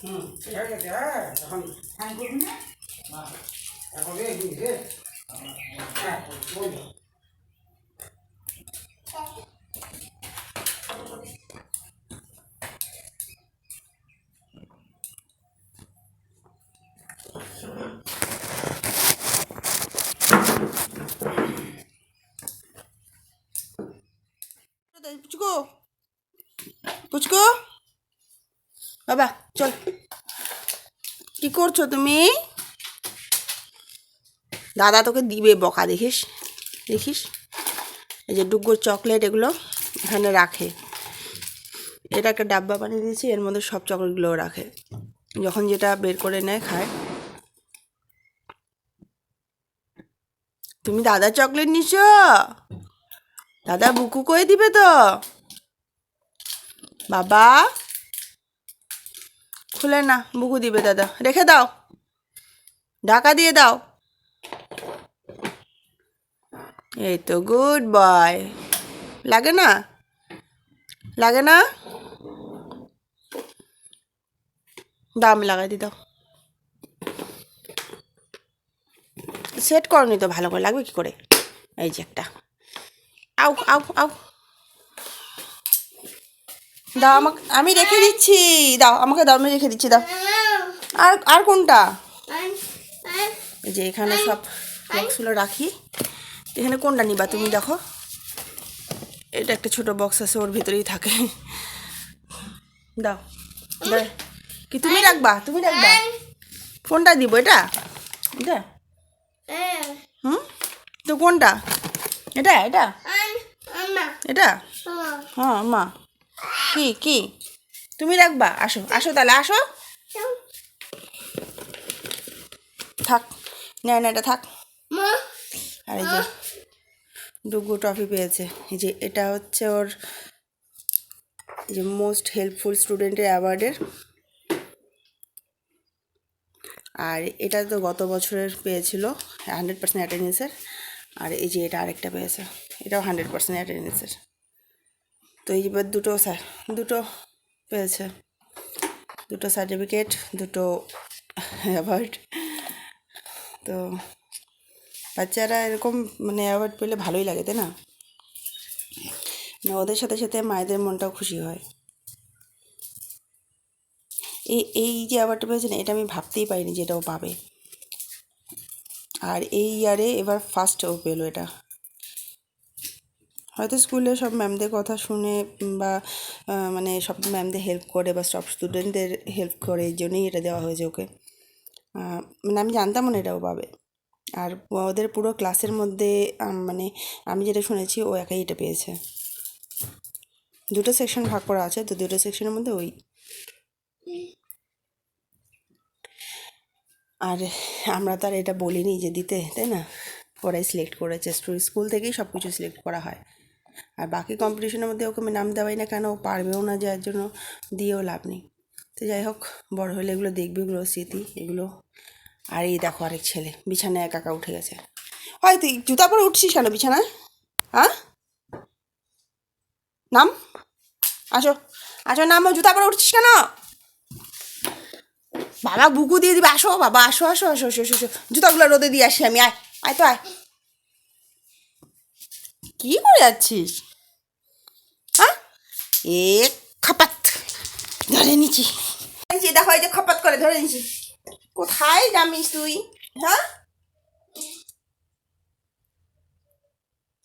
হুম ঠিক আছে হ্যাঁ এখন এখন রে দিন রে হ্যাঁ বলব পুচকু পুচকু বাবা, চল। কি করছ তুমি? দাদা তোকে দিবে বকা, দেখিস? দেখিস? এই যে ডুগ্গুর চকলেট এগুলো এখানে রাখে। এটা একটা ডাব্বা বানিয়ে দিয়েছি, এর মধ্যে সব চকলেটগুলো রাখে। যখন যেটা বের করে নেয়, খায়। তুমি দাদা চকলেট নিছ? দাদা বুকু করে দিবে তো? বাবা? খুলে না, বুকু দিবে দাদা। রেখে দাও। ঢাকা দিয়ে দাও। এই তো গুড বয়। লাগে না? লাগে না? দাম লাগাই দি দাও। সেট করনি তো ভালো করে, লাগবে কি করে? এই যে একটা। আউ আউ আউ। দাও আমাকে আমি রেখে দিচ্ছি। দাও আমাকে দাও আমি রেখে দিচ্ছি দাও। আর আর কোনটা? এই যে এখানে সব বক্সগুলো রাখি। এখানে কোনটা নিবা তুমি দেখো। এটা একটা ছোট বক্স আছে ওর ভিতরেই থাকে। দাও দাও। কি তুমি রাখবা তুমি রাখবা। কোনটা দিব এটা? এটা? হুম? তো কোনটা? এটা এটা? এটা? হ্যাঁ মা কি কি? তুমি রাখবা আসো আসো তাহলে আসো। থাক না না এটা থাক। আর এই যে ডুগু ট্রফি পেয়েছে। এই যে এটা হচ্ছে ওর এই যে মোস্ট হেল্পফুল স্টুডেন্টের অ্যাওয়ার্ডের আর এটা তো গত বছরের পেয়েছিল হান্ড্রেড পার্সেন্ট অ্যাটেন্ডেন্সের আর এই যে এটা আরেকটা পেয়েছে এটাও হান্ড্রেড পার্সেন্ট অ্যাটেন্ডেন্সের তো এইবার দুটো দুটো পেয়েছে। দুটো সার্টিফিকেট দুটো অ্যাওয়ার্ড তো বাচ্চারা এরকম মানে অ্যাওয়ার্ড পেলে ভালোই লাগে, তাই না? মানে ওদের সাথে সাথে মায়েদের মনটাও খুশি হয়। এই এই যে অ্যাওয়ার্ডটা পেয়েছে না, এটা আমি ভাবতেই পারিনি যে এটাও পাবে। আর এই ইয়ারে এবার ফার্স্ট ও পেল এটা। হয়তো স্কুলে সব ম্যামদের কথা শুনে বা মানে সব ম্যামদের হেল্প করে বা সব স্টুডেন্টদের হেল্প করে, এই জন্যই এটা দেওয়া হয়েছে ওকে। মানে আমি জানতাম না এটাও পাবে আর ওদের পুরো ক্লাসের মধ্যে মানে আমি যেটা শুনেছি, ও একাই এটা পেয়েছে। দুটো সেকশন ভাগ করা আছে, তো দুটো সেকশনের মধ্যে ওই। আর আমরা তো আর এটা বলিনি যে দিতে, তাই না? ওরাই সিলেক্ট করেছে। স্কুল থেকেই সব কিছু সিলেক্ট করা হয়। আর বাকি কম্পিটিশনের মধ্যে ওকে আমি নাম দেওয়াই না কেন ও পারবেও না যার জন্য দিয়েও লাভ নেই। তো যাই হোক বড় হলে এগুলো দেখবে এগুলো স্মৃতি এগুলো। আর এই দেখো আরেক ছেলে বিছানায় একা একা উঠে গেছে। হয় তুই জুতা পরে উঠছিস কেন বিছানায়? হ্যাঁ? নাম? আসো আসো নাম জুতা পরে উঠছিস কেন? বাবা বুকু দিয়ে দিবে আসো বাবা আসো আসো আসো আসো আসো, জুতাগুলো রোদে দিয়ে আসি আমি আয় আয় তো আয়। কি করে যাচ্ছিস? হ্যাঁ এ খপাত। ধরে নিচি দেখো এই যে খপাত করে ধরে নিচি কোথায় জামিস তুই? হ্যাঁ?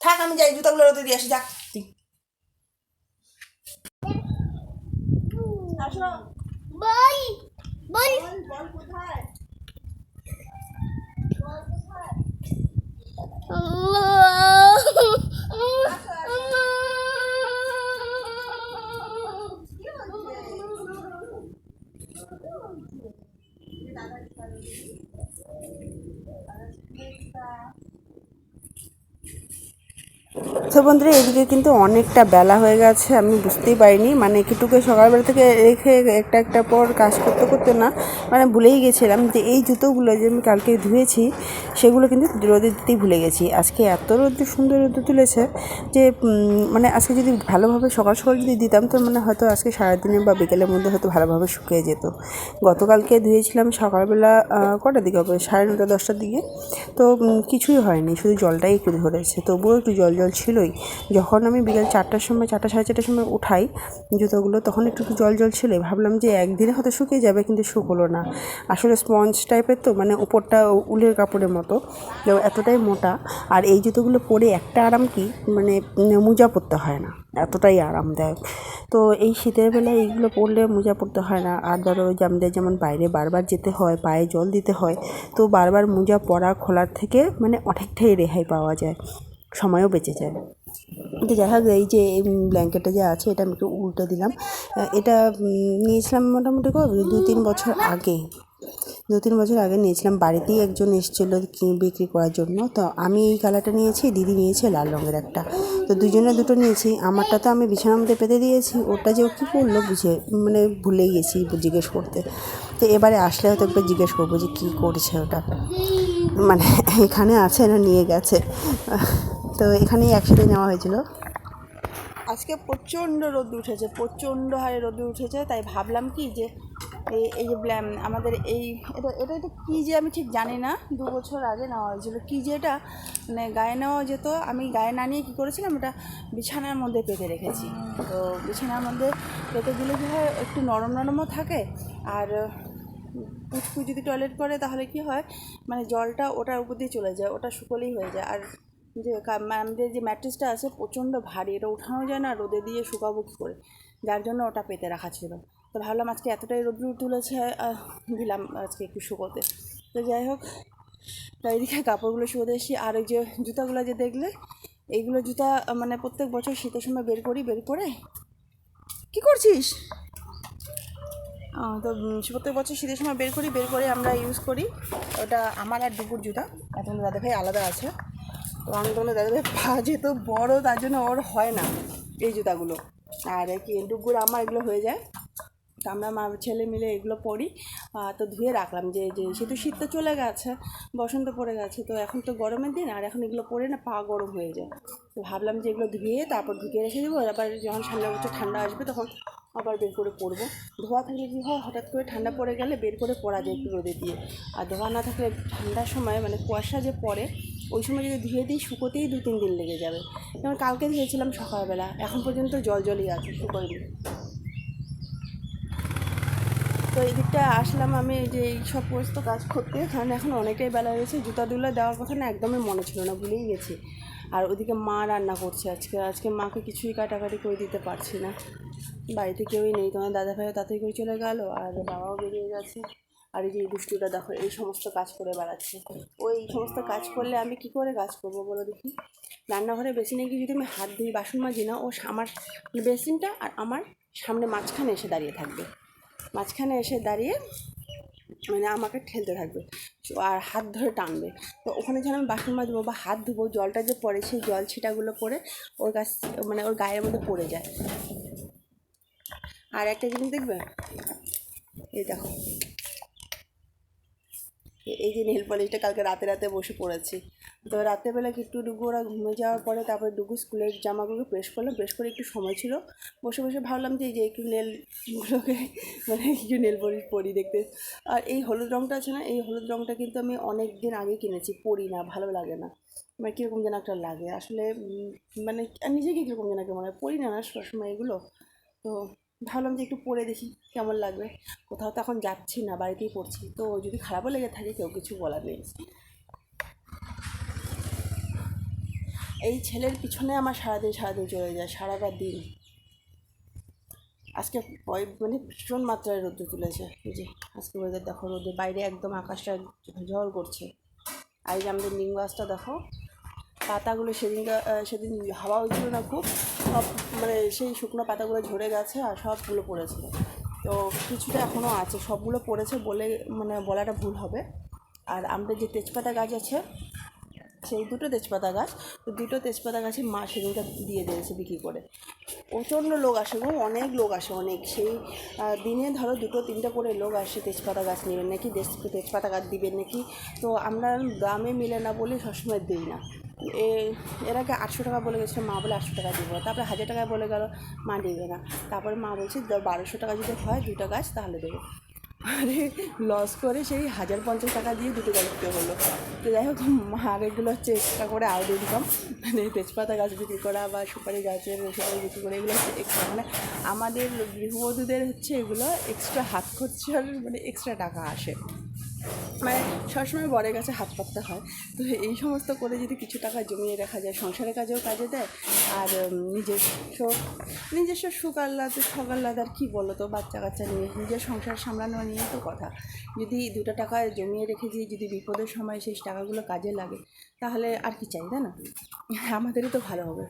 থাক আমি যাই জুতাগুলো রোদে দিয়ে আসি যাক। তুই আসো। বল বল। কোথায়? বল কোথায়? 나가니까 তো বন্ধুরা, এদিকে কিন্তু অনেকটা বেলা হয়ে গেছে, আমি বুঝতেই পারিনি। মানে একটুকে সকালবেলা থেকে রেখে একটা একটা পর কাজ করতে করতে না মানে ভুলেই গেছিলাম যে এই জুতোগুলো যে আমি কালকে ধুয়েছি, সেগুলো কিন্তু রোদে দিতেই ভুলে গেছি। আজকে এত রোদ্র সুন্দর রোদ্র তুলেছে যে মানে আজকে যদি ভালোভাবে সকাল সকাল যদি দিতাম, তো মানে হয়তো আজকে সারাদিনে বা বিকেলের মধ্যে হয়তো ভালোভাবে শুকিয়ে যেত। গতকালকে ধুয়েছিলাম সকালবেলা কটার দিকে হবে? সাড়ে নটা, দশটার দিকে। তো কিছুই হয়নি, শুধু জলটাই একটু ধরেছে। তবুও একটু জল জল ছিলই যখন আমি বিকেল চারটার সময়, চারটা সাড়ে চারটার সময় উঠাই জুতোগুলো, তখন একটু জল জল ছিলই ভাবলাম যে একদিনে হয়তো শুকিয়ে যাবে, কিন্তু শুকলো না। আসলে স্পঞ্জ টাইপের তো মানে উপরটা উলের কাপড়ের মতো। এতটাই মোটা। আর এই জুতোগুলো পরে একটা আরাম কি মানে মোজা পরতে হয় না। এতটাই আরামদায়ক। তো এই শীতের বেলায় এইগুলো পরলে মোজা পরতে হয় না। আর ধরো আমাদের যেমন বাইরে বারবার যেতে হয়, পায়ে জল দিতে হয়, তো বারবার মোজা পরা খোলার থেকে মানে অনেকটাই রেহাই পাওয়া যায়। সময়ও বেঁচে যায়। তো যাই হোক, এই যে ব্ল্যাঙ্কেটটা যে আছে, এটা আমি একটু উল্টে দিলাম। এটা নিয়েছিলাম মোটামুটি দু তিন বছর আগে। দু তিন বছর আগে নিয়েছিলাম। বাড়িতেই একজন এসেছিল বিক্রি করার জন্য। তো আমি এই কালারটা নিয়েছি, দিদি নিয়েছে লাল রঙের একটা। তো দুজনে দুটো নিয়েছি। আমারটা তো আমি বিছানার মধ্যে পেতে দিয়েছি। ওটা যে ও কী করল বুঝে মানে ভুলেই গেছি জিজ্ঞেস করতে। তো এবারে আসলে হয়তো একবার জিজ্ঞেস করব যে কী করছে ওটা। মানে এখানে আছে না নিয়ে গেছে? তো এখানেই একসাথে নেওয়া হয়েছিল। আজকে প্রচণ্ড রোদ উঠেছে, প্রচণ্ড হারে রোদ উঠেছে, তাই ভাবলাম কি যে এই এই যে আমাদের এই, এটা এটা এটা কী যে আমি ঠিক জানি না, দু বছর আগে নেওয়া হয়েছিল। কী যে এটা মানে গায়ে নেওয়া যেত, আমি গায়ে না নিয়ে কী করেছিলাম এটা বিছানার মধ্যে পেতে রেখেছি। তো বিছানার মধ্যে পেতে দিলে কী হয়, একটু নরম নরমও থাকে, আর পুচকু যদি টয়লেট করে তাহলে কি হয় মানে জলটা ওটার উপর দিয়ে চলে যায়, ওটা শুকলেই হয়ে যায়। আর যে আমাদের যে ম্যাট্রেসটা আছে প্রচণ্ড ভারী, এটা উঠানো যায় না, রোদে দিয়ে শুকাবো কী করে? যার জন্য ওটা পেতে রাখা ছিল। তো ভাবলাম আজকে এতটাই রোদ্র তুলেছে দিলাম আজকে একটু শুকোতে। তো যাই হোক, তো এইদিকে কাপড়গুলো শুকোতে এসেছি। আর ওই যে জুতাগুলো যে দেখলে, এইগুলো জুতা মানে প্রত্যেক বছর শীতের সময় বের করি, বের করে। কি করছিস? তো প্রত্যেক বছর শীতের সময় বের করি, বের করে আমরা ইউজ করি। ওটা আমার আর দুপুর জুতা। তোমার দাদা ভাই আলাদা আছে। তো আমি তোমার দাদা ভাই পা যেহেতু বড়, তার জন্য ওর হয় না এই জুতাগুলো। আর কি ডুগুর আমার এগুলো হয়ে যায়। তো আমরা মা, ছেলে মিলে এগুলো পরি। তো ধুয়ে রাখলাম যে যে সেহেতু শীত তো চলে গেছে, বসন্ত পড়ে গেছে, তো এখন তো গরমের দিন, আর এখন এগুলো পরে না পা গরম হয়ে যায়। তো ভাবলাম যে এগুলো ধুয়ে তারপর ঢুকিয়ে রেখে দেবো। আবার যখন সামনে বছর ঠান্ডা আসবে তখন আবার বের করে পরবো। ধোয়া থাকলে কী হয়? হঠাৎ করে ঠান্ডা পড়ে গেলে বের করে পরা যায় একটু রোদে দিয়ে। আর ধোয়া না থাকলে ঠান্ডার সময় মানে কুয়াশা যে পড়ে, ওই সময় যদি ধুয়ে দিই, শুকোতেই দু, তিন দিন লেগে যাবে। যেমন কালকে ধুয়েছিলাম সকালবেলা, এখন পর্যন্ত জল জলই আছে, শুকোয়নি। তো এই দিকটা আসলাম আমি যে এই সব সমস্ত কাজ করতে, কারণ এখন অনেকটাই বেলা হয়েছে জুতা দুলা দেওয়ার কথা না একদমই মনে ছিল না, ভুলেই গেছি। আর ওদিকে মা রান্না করছে আজকে। আজকে মাকে কিছুই কাটাকাটি করে দিতে পারছি না। বাড়িতে কেউই নেই, তোমার দাদা ভাইও তাড়াতাড়ি করে চলে গেল আর বাবাও বেরিয়ে গেছে। আর এই যে দুষ্টুটা দেখো, এই সমস্ত কাজ করে বেড়াচ্ছে। ও এই সমস্ত কাজ করলে আমি কি করে কাজ করব বলো দেখি? রান্নাঘরে বেসিনে গিয়ে যদি আমি হাত ধুই, বাসন মাজি না, ও আমার বেসিনটা আর আমার সামনে মাঝখানে এসে দাঁড়িয়ে থাকবে। মাঝখানে এসে দাঁড়িয়ে মানে আমাকে ঠেলতে থাকবে আর হাত ধরে টানবে। তো ওখানে যখন আমি বাসন মাজবো বা হাত ধুবো, জলটা যে পড়ে, সেই জল ছিটাগুলো পড়ে ওর কাছ মানে ওর গায়ের মধ্যে পড়ে যায়। আর একটা জিনিস দেখবে? এই দেখো। এই যে নেল পলিশটা কালকে রাতে রাতে বসে পড়েছি। তো রাতেরবেলা একটু ডুগু ওরা ঘুমে যাওয়ার পরে তারপরে ডুগু স্কুলের জামাগুলো প্রেস করলাম প্রেস করে একটু সময় ছিল। বসে বসে ভাবলাম যে এই যে একটু নেলগুলোকে মানে কিছু নেল পলিশ পরি দেখতে। আর এই হলুদ রঙটা আছে না, এই হলুদ রঙটা কিন্তু আমি অনেক দিন আগে কিনেছি, পরি না, ভালো লাগে না। মানে কীরকম যেন একটা লাগে। আসলে মানে নিজেকে কীরকম যেন একটা মনে হয়। পরি না না, সবসময় এগুলো। তো ভাবলাম যে একটু পরে দেখি কেমন লাগবে। কোথাও তো এখন যাচ্ছি না, বাড়িতেই পড়ছি। তো যদি খারাপও লেগে থাকে কেউ কিছু বলার নেই। এই ছেলের পিছনে আমার সারাদিন সারাদিন চলে যায়, সারাটা দিন। আজকে মানে ভীষণ মাত্রায় রোদ্র তুলেছে। যে, আজকে ওয়েদার দেখো, রোদে বাইরে একদম আকাশটা ঝড় করছে। আর এই আমাদের নিম দেখো পাতাগুলো সেদিনটা আহ, সেদিন হাওয়া হয়েছিল না খুব। সব মানে সেই শুকনো পাতাগুলো ঝরে গেছে আর সবগুলো পড়েছে। তো কিছুটা এখনও আছে। সবগুলো পড়েছে বলে মানে বলাটা ভুল হবে। আর আমাদের যে তেজপাতা গাছ আছে সেই দুটো তেজপাতা গাছ তো দুটো তেজপাতা গাছে মা সেদিনটা দিয়ে দিয়েছে বিক্রি করে। প্রচণ্ড লোক আসে গো অনেক লোক আসে অনেক। সেই দিনে ধরো দুটো তিনটা করে লোক আসে তেজপাতা গাছ নেবেন নাকি তেজপাতা গাছ দিবেন নাকি তো আমরা দামে মিলে না বলে সবসময় দিই না। এর আগে আটশো টাকা বলে গেছিল, মা বলে আটশো টাকা দিব। তারপরে হাজার টাকায় বলে গেল, মা দেবে না। তারপরে মা বলছে বারোশো টাকা যদি হয়, দুটো গাছ তাহলে দেবো। আরে লস করে সেই হাজার পঞ্চাশ টাকা দিয়ে দুটো গাছ দিতে হলো। তো যাই হোক, মা আগেরগুলো হচ্ছে এক্সট্রা করে আউট ইনকাম মানে তেজপাতা গাছ বিক্রি করা বা সুপারি গাছের সুপারি বিক্রি করে, এগুলো হচ্ছে এক্সট্রা মানে আমাদের গৃহবধূদের হচ্ছে এগুলো এক্সট্রা হাত খরচার মানে এক্সট্রা টাকা আসে। মানে সবসময় বরের কাছে হাত পাততে হয়। তো এই সমস্ত করে যদি কিছু টাকা জমিয়ে রাখা যায়, সংসারের কাজেও কাজে দেয়, আর নিজস্ব নিজস্ব সুখ আহ্লাদ শখ আহ্লাদ আর কী বলো তো বাচ্চা কাচ্চা নিয়ে, নিজের সংসার সামলানো নিয়েই তো কথা। যদি দুটো টাকা জমিয়ে রেখে দিয়ে যদি বিপদের সময় সেই টাকাগুলো কাজে লাগে, তাহলে আর কি চাই, তাই না? আমাদেরই তো ভালো হবে।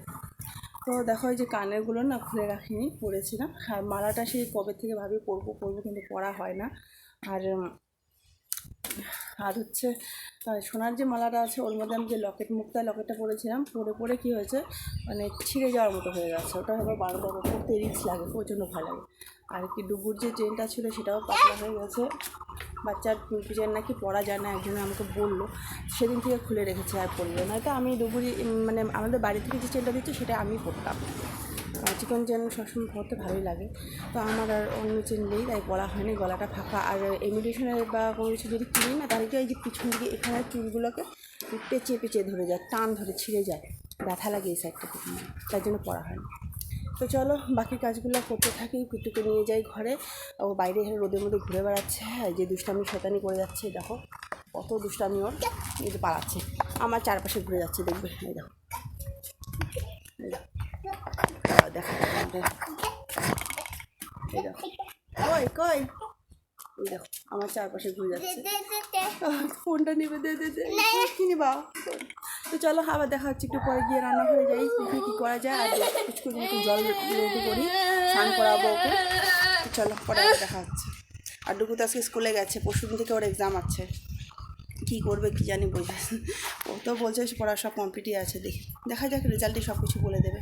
তো দেখো যে কানেরগুলো না খুলে রাখিনি পরেছিলাম আর মালাটা সেই কবে থেকে ভাবি পরবো পরবো কিন্তু পরা হয় না। আর আর হচ্ছে সোনার যে মালাটা আছে, ওর মধ্যে আমি যে লকেট মুক্তা লকেটটা পরেছিলাম, পরে পরে কী হয়েছে মানে ছিঁড়ে যাওয়ার মতো হয়ে গেছে। ওটা আবার বারবার পড়তে রিক্স লাগে, প্রচণ্ড ভালো লাগে। আর কি ডুবুর যে চেনটা ছিল, সেটাও পাতলা হয়ে গেছে। বাচ্চার চেন নাকি পরা যায় না, একজনে আমাকে বলল, সেদিন থেকে খুলে রেখেছে আর পরলো নয়তো আমি ডুবুরি মানে আমাদের বাড়ি থেকে যে চেনটা দিচ্ছে, সেটা আমি পরতাম চিকেন যেন সবসময় পরতে ভালোই লাগে। তো আমার আর অন্য চেন নেই, তাই বলা হয়নি, গলাটা ফাঁকা। আর ইমিটেশনের বা কোনো কিছু যদি কিনি না, তাহলে কি এই যে পিছন দিকে এখানে চুলগুলোকে পেঁচিয়ে পেঁচিয়ে ধরে যায়, টান ধরে ছিঁড়ে যায়। ব্যথা লাগে এই সাইডটা থেকে তাই জন্য পড়া হয় না তো চলো, বাকি কাজগুলো করতে থাকি, কুটুকে নিয়ে যাই ঘরে। ও বাইরে এখানে রোদের মধ্যে ঘুরে বেড়াচ্ছে হ্যাঁ যে দুষ্টামি শতানি করে যাচ্ছে, দেখো। কত দুষ্টামি ওর, এই যে পালাচ্ছে। আমার চারপাশে ঘুরে যাচ্ছে, দেখবে, এই দেখো। দেখা কই কই দেখো আমার চারপাশে ঘুরে যাচ্ছে ফোনটা নিবে দে দে কি নিবা তো চলো আবার দেখা হচ্ছে একটু পরে গিয়ে রান্না হয়ে যাই দেখি কী করা যায় আর কিছু একটু জল রেডি করি স্নান করাবো ওকে চলো পরে দেখা হচ্ছে আর ডুকু তো আজকে স্কুলে গেছে পরশু থেকে ওর এক্সাম আছে কী করবে কী জানি বোঝা ও তো বলছে পড়া সব কমপ্লিটই আছে দেখি দেখা যাক রেজাল্টই সব কিছু বলে দেবে।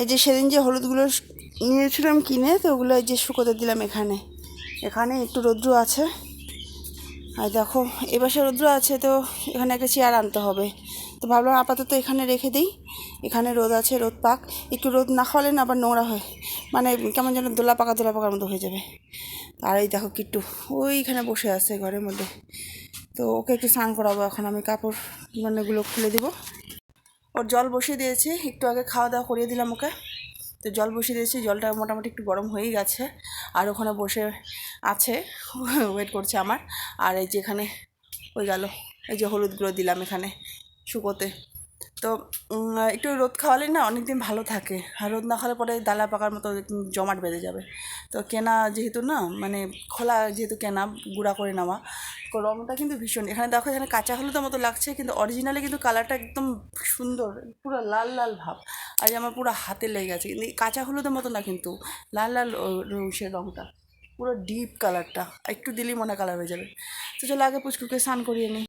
এই যে সেদিন যে হলুদগুলো নিয়েছিলাম কিনে, তো ওগুলো যে শুকোতে দিলাম এখানে। এখানে একটু রৌদ্র আছে। আর দেখো এপাশে রৌদ্র আছে, তো এখানে একটা চেয়ার আনতে হবে। তো ভাবলাম আপাতত এখানে রেখে দিই। এখানে রোদ আছে, রোদ পাক। একটু রোদ না খাওয়ালে না আবার নোংরা হয় মানে কেমন যেন দোলা পাকা, দোলা পাকার মতো হয়ে যাবে। আর এই দেখো কিট্টু, ওইখানে বসে আছে ঘরের মধ্যে। তো ওকে একটু স্নান করাবো এখন, আমি কাপড় মানে এগুলো খুলে দেবো। ওর জল বসিয়ে দিয়েছি, একটু আগে খাওয়া দাওয়া করিয়ে দিলাম ওকে। তো জল বসিয়ে দিয়েছি, জলটা মোটামুটি একটু গরম হয়েই গেছে। আর ওখানে বসে আছে ওয়েট করছে আমার। আর এই যেখানে ওই গেল, এই যে হলুদগুলো দিলাম এখানে শুকোতে। তো একটু রোদ খাওয়ালে না অনেক দিন ভালো থাকে। আর রোদ না খাওয়ালে পরে দালা পাকার মতো জমাট বেঁধে যাবে। তো কেনা যেহেতু না মানে খোলা যেহেতু কেনা, গুঁড়া করে নেওয়া, তো রঙটা কিন্তু ভীষণ। এখানে দেখো, এখানে কাঁচা হলুদের মতো লাগছে, কিন্তু অরিজিনালি কিন্তু কালারটা একদম সুন্দর, পুরো লাল লাল ভাব। আর আমার পুরো হাতে লেগে গেছে। কিন্তু কাঁচা হলুদের মতো না কিন্তু, লাল লাল সে রঙটা পুরো ডিপ কালারটা একটু দিলেই মনে কালার হয়ে যাবে। তো চলো আগে পুচকুকে স্নান করিয়ে নিই।